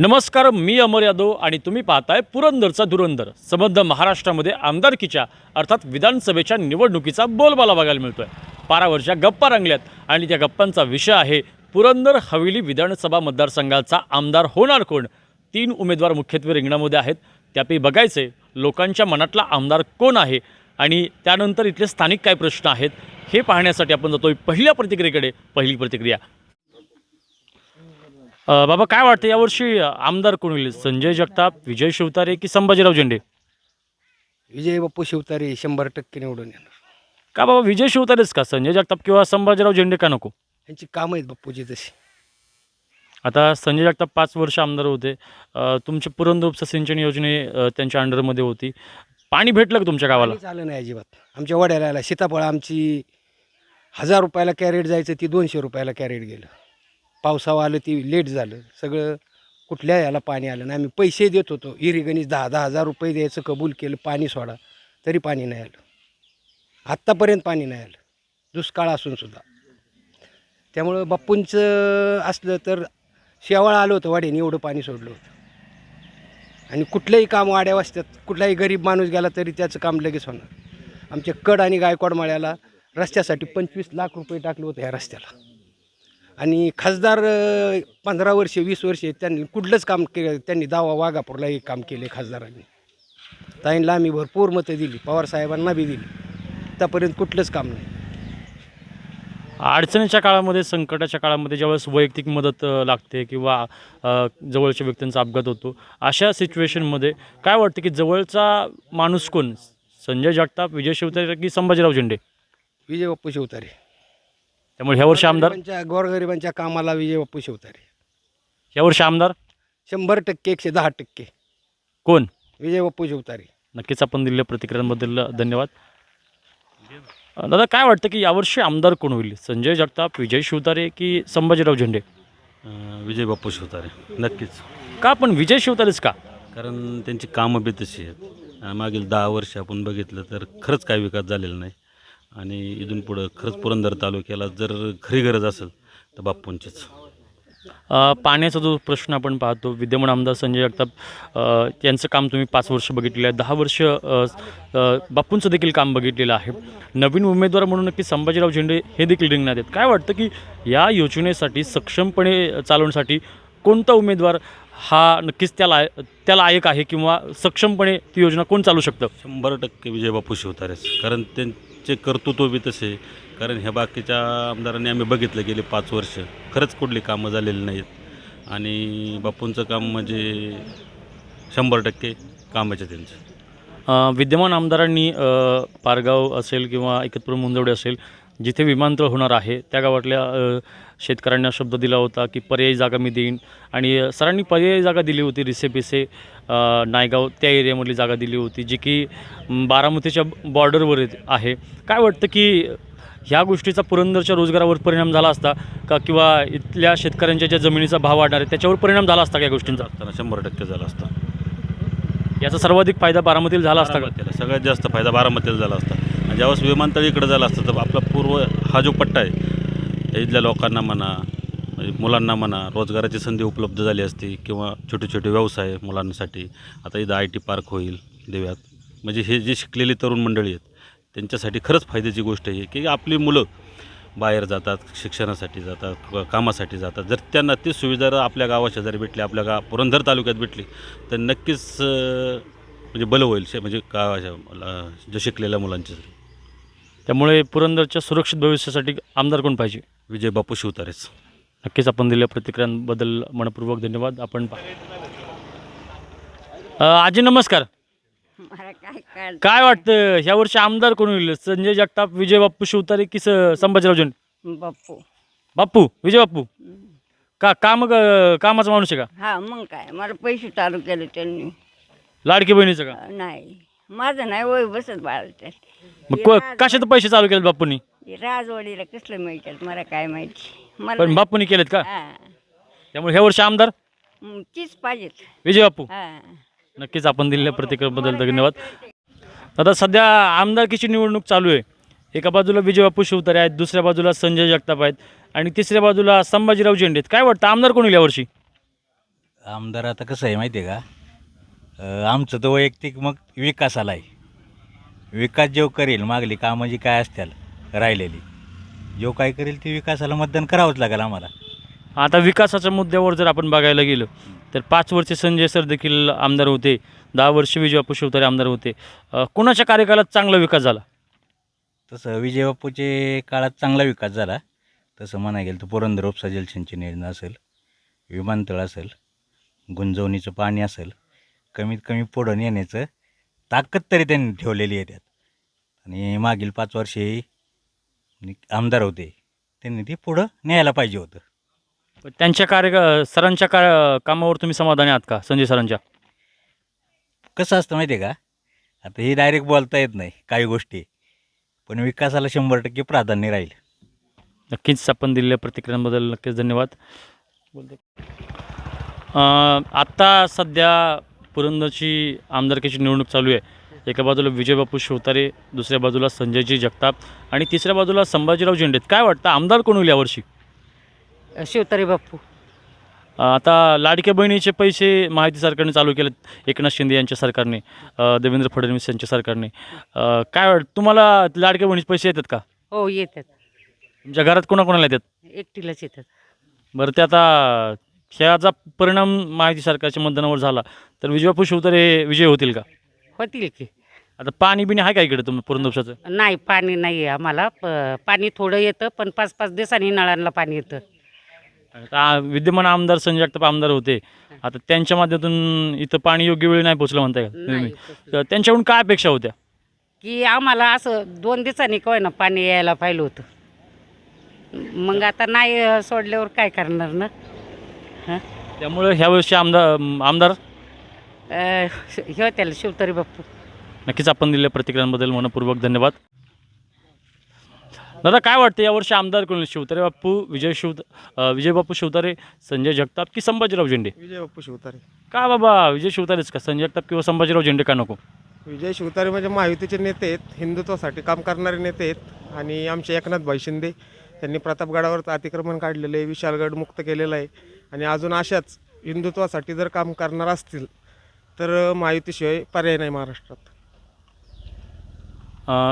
नमस्कार मी अमर यादव आणि तुम्ही पाहताय पुरंदरचा धुरंदर. संबंध महाराष्ट्रामध्ये आमदारकीच्या अर्थात विधानसभेच्या निवडणुकीचा बोलबाला बघायला मिळतोय. पारावरच्या गप्पा रंगल्यात आणि त्या गप्पांचा विषय आहे पुरंदर हवेली विधानसभा मतदारसंघाचा आमदार होणार कोण? तीन उमेदवार मुख्यत्वे रिंगणामध्ये आहेत. त्यापैकी बघायचे लोकांच्या मनातला आमदार कोण आहे आणि त्यानंतर इथले स्थानिक काय प्रश्न आहेत हे पाहण्यासाठी आपण जातोय पहिल्या प्रतिक्रियेकडे. पहिली प्रतिक्रिया बाबा काय वाटतं यावर्षी आमदार कोण होईल? संजय जगताप विजय शिवतारे की संभाजीराव झेंडे? विजय बाप्पू शिवतारे शंभर टक्के निवडून येणार. का बाबा विजय शिवतारेच का? संजय जगताप किंवा संभाजीराव झेंडे का नको? यांची कामं आहेत बाप्पूची तशी. आता संजय जगताप पाच वर्ष आमदार होते. अ, तुमचे पुरंदर उपसा सिंचन योजने अ, त्यांच्या अंडरमध्ये होती. पाणी भेटलं का तुमच्या गावाला? पाणीच आलं नाही अजिबात. आमच्या वड्याला आला. सीताफळ आमची हजार रुपयाला कॅरेट जायचं ती दोनशे रुपयाला कॅरेट गेलं. पावसाळा आलं ती लेट झालं. सगळं कुठल्या याला पाणी आलं नाही. आम्ही पैसे देत होतो. इरिगणीस दहा दहा हजार रुपये द्यायचं कबूल केलं पाणी सोडा. तरी पाणी नाही आलं. आत्तापर्यंत पाणी नाही आलं. दुष्काळ असून सुद्धा. त्यामुळं बाप्पूंचं असलं तर शेवाळ आलं होतं वाड्याने एवढं पाणी सोडलं होतं. आणि कुठलंही काम वाड्या वाचतात कुठलाही गरीब माणूस गेला तरी त्याचं काम लगेच होणार. आमच्या कड आणि गायकवाड माळ्याला रस्त्यासाठी पंचवीस लाख रुपये टाकले होते ह्या रस्त्याला. आणि खासदार पंधरा वर्षे वीस वर्षे त्यांनी कुठलंच काम के त्यांनी दावा वाघापूरलाही काम केले खासदारांनी. ताईंना आम्ही भरपूर मतं दिली पवारसाहेबांना बी दिली. आतापर्यंत कुठलंच काम नाही. अडचणीच्या काळामध्ये संकटाच्या काळामध्ये ज्यावेळेस वैयक्तिक मदत लागते किंवा जवळच्या व्यक्तींचा अपघात होतो अशा सिच्युएशनमध्ये काय वाटतं की जवळचा माणूस कोण? संजय जगताप विजय शिवतारे की संभाजीराव झेंडे? विजय बाप्पू शिवतारे. त्यामुळे ह्या वर्षी आमदार? गोरगरिबांच्या गोरगरिबांच्या कामाला विजय बाप्पू शिवतारे ह्या वर्षी आमदार? शंभर टक्के एकशे दहा टक्के. कोण? विजय बाप्पू शिवतारे नक्कीच आपण दिलेल्या प्रतिक्रियांबद्दल धन्यवाद. दादा काय वाटतं की यावर्षी आमदार कोण होईल? संजय जगताप विजय शिवतारे की संभाजीराव झेंडे? अं, विजय बाप्पू शिवतारे नक्कीच. का पण विजय शिवतारेच का? कारण त्यांची कामं बी तशी आहेत. मागील दहा वर्ष आपण बघितलं तर खरंच काय विकास झालेला नाही. आणि इथून पुढं खरंच पुरंदर तालुक्याला जर खरी गरज असेल तर बाप्पूंचीच. अ, पाण्याचा जो प्रश्न आपण पाहतो विद्यमान आमदार संजय जगताप अ, यांचं काम तुम्ही पाच वर्ष बघितलेलं आहे. दहा वर्ष अ, अ, बापूंचं देखील काम बघितलेलं आहे. नवीन उमेदवार म्हणून नक्की संभाजीराव झेंडे हे देखील रिंगणात आहेत. काय वाटतं की या योजनेसाठी सक्षमपणे चालवण्यासाठी कोणता उमेदवार हा नक्कीच त्या लाय त्या लायक आहे किंवा सक्षमपणे ती योजना कोण चालू शकतं? शंभर टक्के विजय बापू शिवतारेच. कारण त्यांचे कर्तृत्व बी तसे. कारण ह्या बाकीच्या आमदारांनी आम्ही बघितलं गेले पाच वर्ष. खरंच कुठली कामं झालेली नाहीत. आणि बापूंचं काम म्हणजे शंभर टक्के कामाचे त्यांचं. विद्यमान आमदारांनी पारगाव असेल किंवा एकत्र मुंजवडे असेल जिथे विमानतळ होणार आहे त्या गावातल्या शेतकऱ्यांना शब्द दिला होता की पर्यायी जागा मी देईन. आणि सरांनी पर्यायी जागा दिली होती रिसे पिसे अ, नायगाव त्या एरियामधली जागा दिली होती जी की बारामतीच्या बॉर्डरवर आहे. काय वाटतं की ह्या गोष्टीचा पुरंदरच्या रोजगारावर परिणाम झाला असता का? किंवा इथल्या शेतकऱ्यांच्या ज्या जमिनीचा भाव वाढणार आहे त्याच्यावर परिणाम झाला असता का या गोष्टींचा? असताना शंभर टक्के झाला असता. याचा सर्वाधिक फायदा बारामतीला झाला असता का? बारामतीला सगळ्यात जास्त फायदा बारामतीला झाला असता. ज्यावेळेस विमानतळ इकडं झालं असतं तर आपला पूर्व हा जो पट्टा आहे त्या इथल्या लोकांना म्हणा म्हणजे मुलांना म्हणा रोजगाराची संधी उपलब्ध झाली असती किंवा छोटे छोटे व्यवसाय मुलांसाठी आता इथं आय टी पार्क होईल देव्यात. म्हणजे हे जे शिकलेली तरुण मंडळी आहेत त्यांच्यासाठी खरंच फायद्याची गोष्ट आहे की आपली मुलं बाहेर जातात शिक्षणासाठी जातात कामासाठी जातात. जर त्यांना ती सुविधा आपल्या आपल्या गावाशेजारी भेटली आपल्या गाव पुरंदर तालुक्यात भेटली तर नक्कीच म्हणजे बलं होईल शे- म्हणजे गावाच्या जे शिकलेल्या मुलांचे त्यामुळे पुरंदरच्या सुरक्षित भविष्यासाठी आमदार कोण पाहिजे? विजय बापू शिवतारेच. नक्कीच आपण दिलेल्या प्रतिक्रियांबद्दल मनपूर्वक धन्यवाद. आपण आजी नमस्कार. काय वाटतं? ह्या वर्षी आमदार कोण होईल? संजय जगताप विजय बाप्पू शिवतारे की स- संभाजीराव झेंडे बाप्पू. बाप्पू विजय बाप्पू? का काम कामाचा माणूस आहे का? हा मग काय? मला पैसे चालू केले त्यांनी. लाडकी बहिणीचं का? नाही. माझं नाही वय बसत मग को- कशाचे पैसे चालू केले बाप्पूंनी? राजवाडीला कसलं मिळतात मला काय माहिती? मला पण नाही. बाप्पूंनी केलेत का? हा. त्यामुळे ह्या वर्षी आमदार? तीच पाहिजेत. विजय बाप्पू? हा. नक्कीच आपण दिलेल्या प्रतिक्रियेबद्दल धन्यवाद. आता सध्या आमदारकीची निवडणूक चालू आहे. एका बाजूला विजय बापू शिवतारे आहेत दुसऱ्या बाजूला संजय जगताप आहेत आणि तिसऱ्या बाजूला संभाजीराव झेंडे आहेत. काय वाटतं आमदार कोण होईल यावर्षी आमदार आता कसं आहे माहिती आहे का? आमचं तर वैयक्तिक मग विकासाला आहे. विकास जो करेल मागली कामं जी काय असतील राहिलेली जो काय करेल ती विकासाला मतदान करावंच लागेल आम्हाला. आता विकासाच्या मुद्द्यावर जर आपण बघायला गेलो तर पाच वर्षे संजय सर देखील आमदार होते दहा वर्ष विजयबापू शिवतारे आमदार होते. कोणाच्या कार्यकालात चांगला विकास झाला? तसं विजय बापूचे काळात चांगला विकास झाला. तसं म्हणाय गेलं तर पुरंदर उपसा जलसिंचन योजना असेल विमानतळ असेल गुंजवणीचं पाणी असेल कमीत कमी पुढं नेण्याचं ताकद तरी त्यांनी ठेवलेली आहे त्यात. आणि मागील पाच वर्षे आमदार होते त्यांनी ते पुढं न्यायला पाहिजे होतं. पण त्यांच्या कार्य सरांच्या का कामावर तुम्ही समाधानी आहात का संजय सरांच्या? कसं असतं माहिती आहे का? आता हे डायरेक्ट बोलता येत नाही काही गोष्टी. पण विकासाला शंभर टक्के प्राधान्य राहील. नक्कीच आपण दिलेल्या प्रतिक्रियांबद्दल नक्कीच धन्यवाद. अ, आत्ता सध्या पुरंदरची आमदारकीची निवडणूक चालू आहे. एका बाजूला विजयबापू शिवतारे दुसऱ्या बाजूला संजयजी जगताप आणि तिसऱ्या बाजूला संभाजीराव झेंडेत काय वाटतं? आमदार कोण होईल यावर्षी? शिवतारे बाप्पू अ, आता लाडक्या बहिणीचे पैसे माहिती सरकारने चालू केलेत एकनाथ शिंदे यांच्या सरकारने देवेंद्र फडणवीस यांच्या सरकारने. काय वाटतं तुम्हाला लाडक्या बहिणीचे पैसे येतात का? हो येतात. तुमच्या घरात कोणाकोणाला येतात? एकटीलाच येतात. बरं ते आता ह्याचा परिणाम माहिती सरकारच्या मतदानावर झाला. तर विजयबापू शिवतारे विजय होतील का? होतील की. आता पाणी बिणी आहे का इकडे तुम्ही पुरंदरचं नाही पाणी नाही आहे आम्हाला. प- पाणी थोडं येतं पण पाच पाच दिवसांनी नळांना पाणी येतं. आता विद्यमान आमदार संजय जगताप आमदार होते. आता त्यांच्या माध्यमातून इथं पाणी योग्य वेळी नाही पोचलं म्हणताय का? तुम्ही. तर त्यांच्याकडून काय अपेक्षा होत्या? की आम्हाला असं दोन दिवसांनी काय ना पाणी यायला पाहिलं होतं. मग आता नाही अं, सोडल्यावर काय करणार ना? हां? त्यामुळे ह्या वर्षी आमदार आमदार? हे त्याला शिवतारे बाप्पू. नक्कीच आपण दिलेल्या प्रतिक्रियांबद्दल मनपूर्वक धन्यवाद. दादा काय वाटतं यावर्षी आमदार कोण शिवतारे बाप्पू विजय शिव विजय बाप्पू शिवतारे संजय जगताप की संभाजीराव झेंडे? विजय बाप्पू शिवतारे. का बाबा विजय शिवतारेच का? संजय जगताप किंवा संभाजीराव झेंडे का नको? विजय शिवतारे म्हणजे महायुतीचे नेते आहेत हिंदुत्वासाठी काम करणारे नेते आहेत आणि आमचे एकनाथ भाई शिंदे त्यांनी प्रतापगडावर अतिक्रमण काढलेलं आहे विशालगड मुक्त केलेला आहे. आणि अजून अशाच हिंदुत्वासाठी जर काम करणार असतील तर महायुतीशिवाय पर्याय नाही महाराष्ट्रात.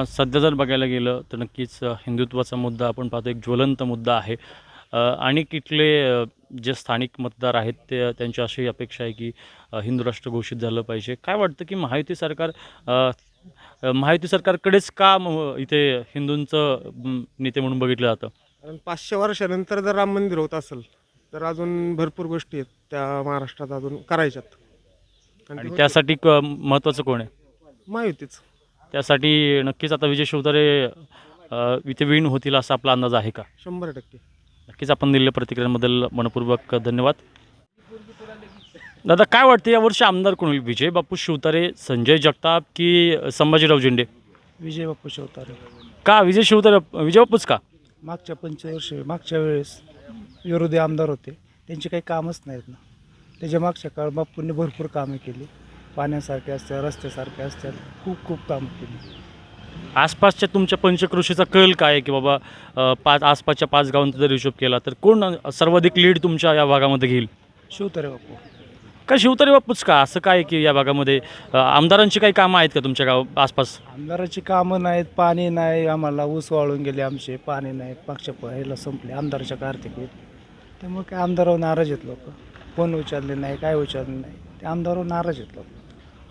सध्या जर बघायला गेलं तर नक्कीच हिंदुत्वाचा मुद्दा आपण पाहतो एक ज्वलंत मुद्दा आहे. आणि इथले अ, जे स्थानिक मतदार आहेत ते त्यांची अशी अपेक्षा आहे की हिंदू राष्ट्र घोषित झालं पाहिजे. काय वाटतं की महायुती सरकार महायुती सरकारकडेच का इथे हिंदूंचं नेते म्हणून बघितलं जातं? कारण पाचशे वर्षानंतर जर राम मंदिर होत असेल तर अजून भरपूर गोष्टी आहेत त्या महाराष्ट्रात अजून करायच्यात. आणि आणि ते त्यासाठी क महत्त्वाचं कोण आहे? महायुतीच. त्यासाठी नक्कीच आता विजय शिवतारे अ, इथे विन होतील असा आपला अंदाज आहे का? शंभर टक्के. नक्कीच आपण दिलेल्या प्रतिक्रियांबद्दल मनपूर्वक धन्यवाद. दादा काय वाटतं यावर्षी आमदार कोण होईल? विजय बापू शिवतारे संजय जगताप की संभाजीराव झेंडे विजय बापू शिवतारे. का? विजय शिवतारे विजय बापूच का? मागच्या पंचवर्ष मागच्या वेळेस विरोधी आमदार होते. त्यांची काही कामच नाहीत ना. त्याच्या मागच्या काळ बापूंनी भरपूर कामं केली. पाण्यासारखे असतील रस्त्यासारखे असतील खूप खूप कामं केली. आसपासच्या तुमच्या पंचकृषीचा कल काय आहे की बाबा अ, पाच आसपासच्या पाच गावांचा जर हिशोब केला तर कोण सर्वाधिक लीड तुमच्या या भागामध्ये घेईल? शिवतारे बापू का शिवतारे बापूच का? असं काय आहे की या भागामध्ये अ, आमदारांची काही कामं आहेत का तुमच्या गाव आसपास? आमदाराची कामं नाहीत पाणी नाही आम्हाला ऊस वाळून गेले आमचे पाणी नाही मागच्या प- ह्याला संपले आमदाराच्या कार्तिकीत त्यामुळे काय आमदारावर नाराज आहेत लोक. फोन उचलले नाही काय उचलले नाही ते आमदारावर नाराज आहेत लोक.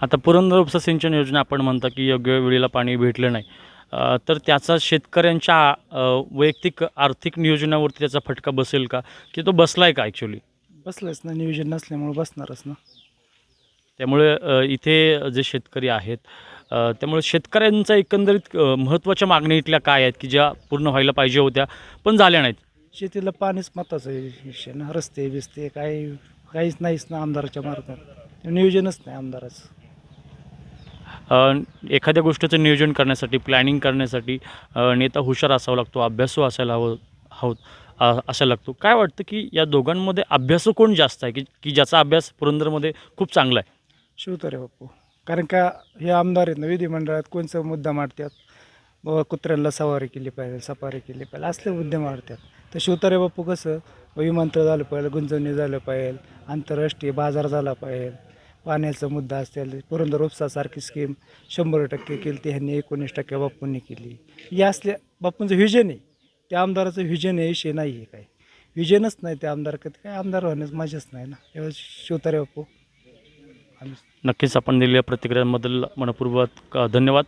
आता पुरंदर उपसा सिंचन योजना आपण म्हणता की योग्य वेळेला पाणी भेटलं नाही. अ, तर त्याचा शेतकऱ्यांच्या अ, वैयक्तिक आर्थिक नियोजनावरती त्याचा फटका बसेल का? की तो बसलाय का ॲक्च्युली बसलंच ना नियोजन नसल्यामुळे बसणारच ना. त्यामुळे अ, इथे जे शेतकरी आहेत अ, त्यामुळे शेतकऱ्यांचा एकंदरीत अ, महत्त्वाच्या मागण्या इथल्या काय आहेत की ज्या पूर्ण व्हायला पाहिजे होत्या पण झाल्या नाहीत? शेतीला पाणीच महत्वाचं आहे विषय ना. रस्ते बिस्ते काही काहीच नाहीच ना आमदाराच्या मार्गात नियोजनच नाही आमदाराचं. अ, एखाद्या गोष्टीचं नियोजन करण्यासाठी प्लॅनिंग करण्यासाठी अ, नेता हुशार असावा लागतो अभ्यासू असायला हवं हवं. असा लागतो. काय वाटतं की या दोघांमध्ये अभ्यास कोण जास्त आहे? की की ज्याचा अभ्यास पुरंदरमध्ये खूप चांगला आहे? शिवतारे बापू. कारण का हे आमदार आहेत ना विधिमंडळात कोणचा मुद्दा मांडतात? बाबा कुत्र्यांना सवारी केली पाहिजे सफारी केली पाहिजे असले मुद्दे मांडतात. तर शिवतारे बापू कसं विमानतळ झालं पाहिजे गुंजवणी झालं पाहिजे आंतरराष्ट्रीय बाजार झाला पाहिजे पाण्याचा मुद्दा असतील पुरंदर उपसासारखी स्कीम शंभर टक्के केली ती ह्यांनी एकोणीस टक्के बापूंनी केली. या असल्या बापूंचं व्हिजन आहे. त्या आमदाराचं व्हिजन आहे विषय नाही आहे काय व्हिजनच नाही त्या आमदार कधी काय आमदार होण्यास माझ्याच नाही ना. यावेळेस शिवतारे बापू. आम्ही नक्कीच आपण दिलेल्या प्रतिक्रियांबद्दल मनपूर्वक अ, धन्यवाद.